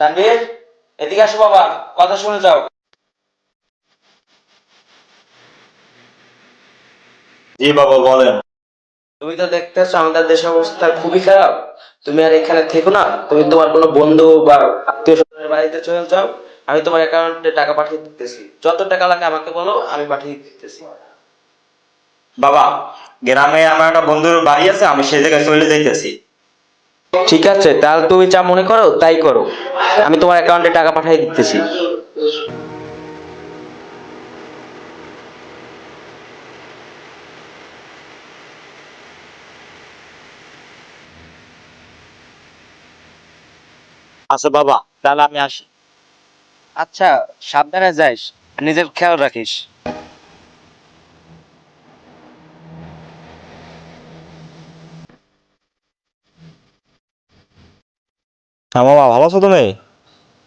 তানভীর এদিকে আসো বাবা কথা শুনে যাও। জি বাবা বলেন। তুমি তো দেখতেছো আমাদের দেশের অবস্থা খুবই খারাপ। তুমি আর এখানে থেকো না তুমি তোমার কোনো বন্ধু বা আত্মীয় স্বজনের বাড়িতে চলে যাও আমি তোমার অ্যাকাউন্টে টাকা পাঠিয়ে দিতেছি। যত টাকা লাগে আমাকে বলো আমি পাঠিয়ে দিতেছি। বাবা গ্রামে আমার একটা বন্ধুর বাড়ি আছে আমি সেই জায়গায় চলে যাইতেছি। ঠিক আছে তাহলে তুমি যা মনে করো তাই করো। আমি তোমার অ্যাকাউন্টে টাকা পাঠিয়ে দিতেছি। আচ্ছা বাবা তাহলে আমি আসি। আচ্ছা সাবধানে যাইস নিজের খেয়াল রাখিস। হ্যাঁ মামা, ভালো আছো তুমি?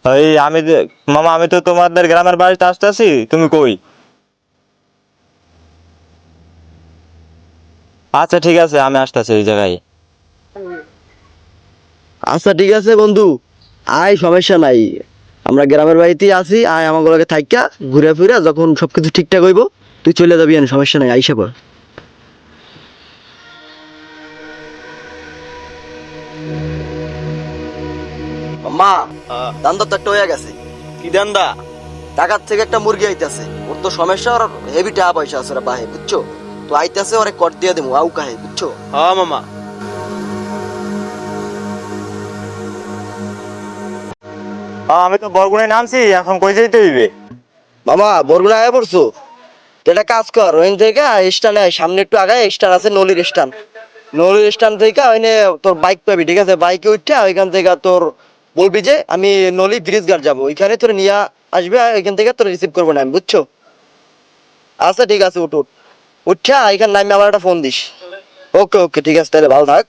ওই আমি মামা, আমি তো তোমাদের গ্রামের বাড়িতে আসতেছি, তুমি কই? আচ্ছা ঠিক আছে, আমি আসতেছি ওই জায়গায়। আচ্ছা ঠিক আছে, বন্ধু। আয়, সমস্যা নাই। আমরা গ্রামের বাড়িতেই আছি, আয় আমাগুলোকে থাইকা, ঘুরে ফিরে, যখন সবকিছু ঠিকঠাক হইব, তুই চলে যাবি সমস্যা নাই, আইসা পর মা দান্দা তো একটা হয়ে গেছে। কি দান্দা? টাকার থেকে একটা মুরগি আইতাছে। ওর তো সমস্যা ওর হেভি টাকা পয়সা আছে ওরা বাহে বুঝছ? তো আইতাছে ওরে কর দিয়ে দেবো আউ কাহে বুঝছ? হ্যাঁ মামা। আমি তো বরগুনায় নামছি এখন কই যেতে হইবে? মামা বরগুনা আয় পড়ছো? তো একটা কাজ কর ওইন থেকে স্ট্যান্ড সামনে একটু আগায় স্ট্যান্ড আছে নলির স্ট্যান্ড। নলির স্ট্যান্ড থেকে ওইনে তোর বাইক পাবি ঠিক আছে? বাইকে উঠে ওইখান থেকে তোর বলবি যে আমি নলি ব্রিজ গার্ড যাব। ওইখানে তোর নিয়ে আসবে এখান থেকে তোর রিসিভ করব না আমি বুঝছ? আচ্ছা ঠিক আছে উঠ উঠ। উঠা এখানে নামে আবার একটা ফোন দিস। ওকে ওকে ঠিক আছে তাহলে ভালো থাক।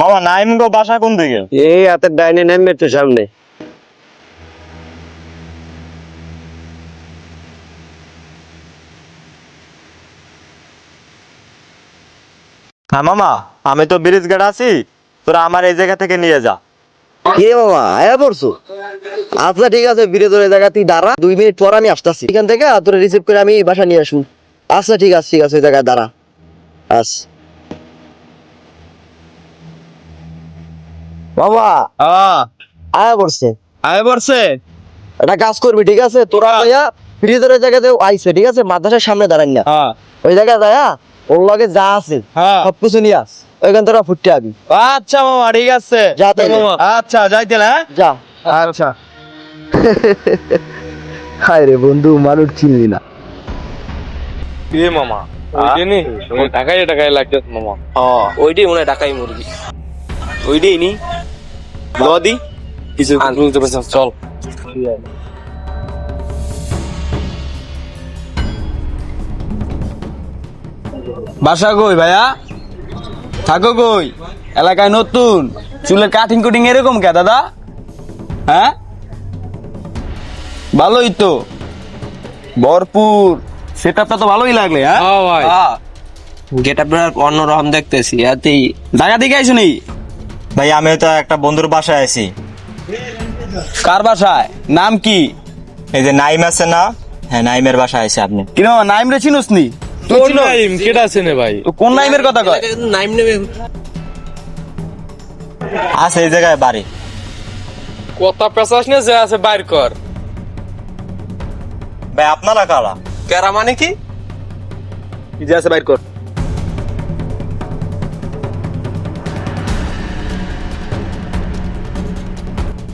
মামা নাইম গো বাসা কোন দিকে? এই হাতের ডাইনে নেমে তো সামনে। হ্যাঁ মামা আমি তো ব্রিজ ঘাট আছি তোরা আমার এই জায়গা থেকে নিয়ে যা। কে মামা আয়া পড়ছো? আচ্ছা ঠিক আছে তোর জায়গা তুই দাঁড়া দুই মিনিট পর আমি আসতেছি। এখান থেকে তোরা রিসিভ করে আমি বাসা নিয়ে আসুন। আচ্ছা ঠিক আছে ঠিক আছে ওই জায়গায় দাঁড়া। আস। বাবা হ্যাঁ। আয়া পড়ছে। আয় পড়ছে? একটা কাজ করবি ঠিক আছে? তোরা ভাইয়া ফ্রিজের জায়গাতে আইসে ঠিক আছে? মাদ্রাসার সামনে দাঁড়ান না হ্যাঁ। ওই জায়গায় যায়া ওর লগে যা আছে হ্যাঁ। সব কিছু নিয়ে আস। ওইখান তোরা ফুটতে আবি। আচ্ছা মামা ঠিক আছে। যা। আচ্ছা যাইতে হ্যাঁ? যা। আচ্ছা। হায় রে বন্ধু মানুষ চিনলি না। এ মামা? ওইটাই টাকাই টাকাই লাগতেছে মামা। হ্যাঁ। ওইটাই মনে টাকাই মুরগি। ওইটাই নি? লদি কিছু চল। বাসা কই ভাইয়া? থাকো কই? এলাকায় নতুন? চুলের কাটিং কুটিং এরকম কে দাদা? হ্যাঁ? ভালোই তো। ভরপুর। সেটআপটা তো ভালোই লাগলে হ্যাঁ? হ্যাঁ ভাই। হ্যাঁ। গেট আপ অন্যরকম দেখতেছি এতেই। জায়গা দিকে আইছো নি। ভাই আমি তো একটা বন্ধুর বাসায় আছি কার বাসায়? নাম কি? এই যে নাইম আছে না? হ্যাঁ নাইমের বাসায় আছে আপনি। কিনো নাইম রে চিনোস নি? কোন? নাইম? ভাই? কোন নাইমের কথা কয়? নাইম আছে এই জায়গায় বাড়ি। কথা পেশাস নে যে আছে বাইর কর। ভাই আপনারা কারা? কেরা মানে কি? কি যে আছে বাইর কর।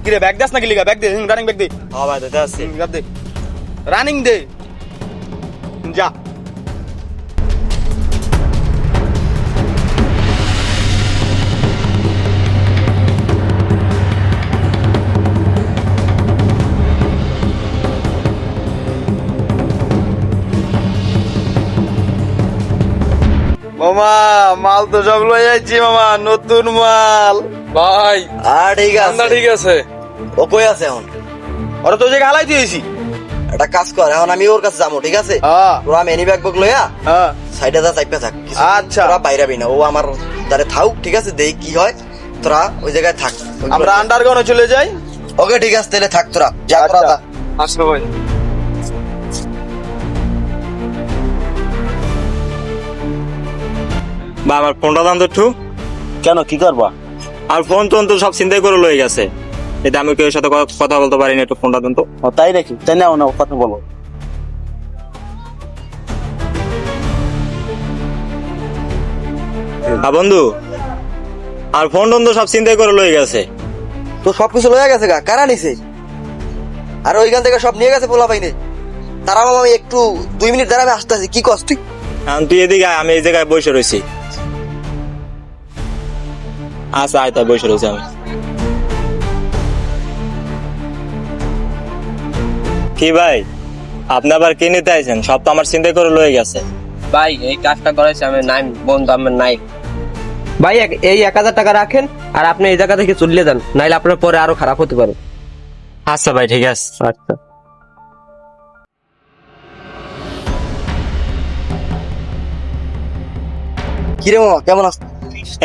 কিরে ব্যাগ দাস নাকি লিগা? ব্যাগ দে রানিং ব্যাগ দে। হ্যাঁ ভাই দাদা আছে ব্যাগ দে। রানিং দে। যা। মামা মাল তো সব লয়ে যাচ্ছি মামা নতুন মাল। ভাই আর ঠিক আছে। ঠিক আছে। ও কই আছে এখন? ওরা তো জায়গায় হালাই দিয়েছি। একটা কাজ কর এখন আমি ওর কাছে যাব ঠিক আছে? হ্যাঁ। তোরা মেনি ব্যাগ বুক লইয়া হ্যাঁ। সাইডে যা চাইপা থাক আচ্ছা। তোরা বাইরে আবি না ও আমার দ্বারে থাক ঠিক আছে? দেখ কি হয় তোরা ওই জায়গায় থাক। আমরা আন্ডারগ্রাউন্ডে চলে যাই। ওকে ঠিক আছে তাহলে থাক তোরা। যা তোরা আচ্ছা। যা। আসো ভাই। বা আমার ফোনটা দাম তো একটু। কেন কি করবা? আর ফোন টোন তো সব চিন্তাই করে লয়ে গেছে। এটা আমি কেউ সাথে কথা বলতে পারিনি একটু ফোনটা দেন তো। ও তাই নাকি? তাই নাও নাও কথা বলো। হ্যাঁ বন্ধু আর ফোন টোন তো সব চিন্তাই করে লয়ে গেছে। তো সবকিছু লয়ে গেছে গা কারা নিছে? আর ওইখান থেকে সব নিয়ে গেছে পোলা পাইনে তারা মামা আমি একটু দুই মিনিট দাঁড়াবে আমি আসতে আছি কি কষ্ট এখন তুই এদিকে আমি এই জায়গায় বসে রয়েছি আচ্ছা আয় তাই বসে রয়েছি আমি। কি ভাই? আপনি আবার কি নিতে আইছেন? সব তো আমার চিন্তা করে লয়ে গেছে। ভাই এই কাজটা করেছে আমি নাই বন্ধু আমার নাই। ভাই এক- এই এক হাজার টাকা রাখেন আর আপনি এই জায়গা থেকে চলে যান নাইলে আপনার পরে আরও খারাপ হতে পারে। আচ্ছা ভাই ঠিক আছে। আচ্ছা। কিরে মামা কেমন আছ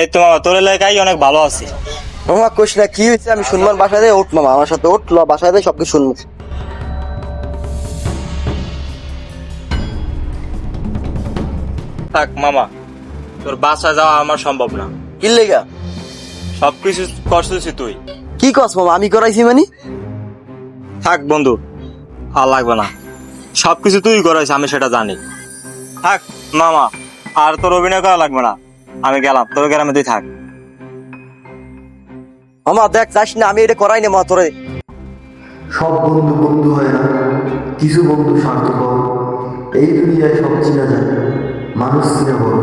এই তো মামা তোর এলাকায় অনেক ভালো আছি। মামা কোশ না কি হয়েছে আমি শুনবার বাসায় যাই ওঠ মামা আমার সাথে ওঠ ল বাসায় যাই সবকিছু শুনব থাক মামা তোর বাসা যাওয়া আমার সম্ভব না। কি লেগা? সবকিছু করছিস তুই। কি কস মামা? আমি করাইছি মানে? থাক বন্ধু আর লাগবে না। সবকিছু তুই করাইছিস আমি সেটা জানি। থাক মামা আর তোর অভিনয় করা লাগবে না। আমি গেলাম তোর গ্রামে তুই থাক। আমার দেখ চাস না আমি এটা করাই না মা তোরে। সব বন্ধু বন্ধু হয় না কিছু বন্ধু স্বার্থপর। এই দুনিয়ায় সব চিনা যায় মানুষ চিনা বড়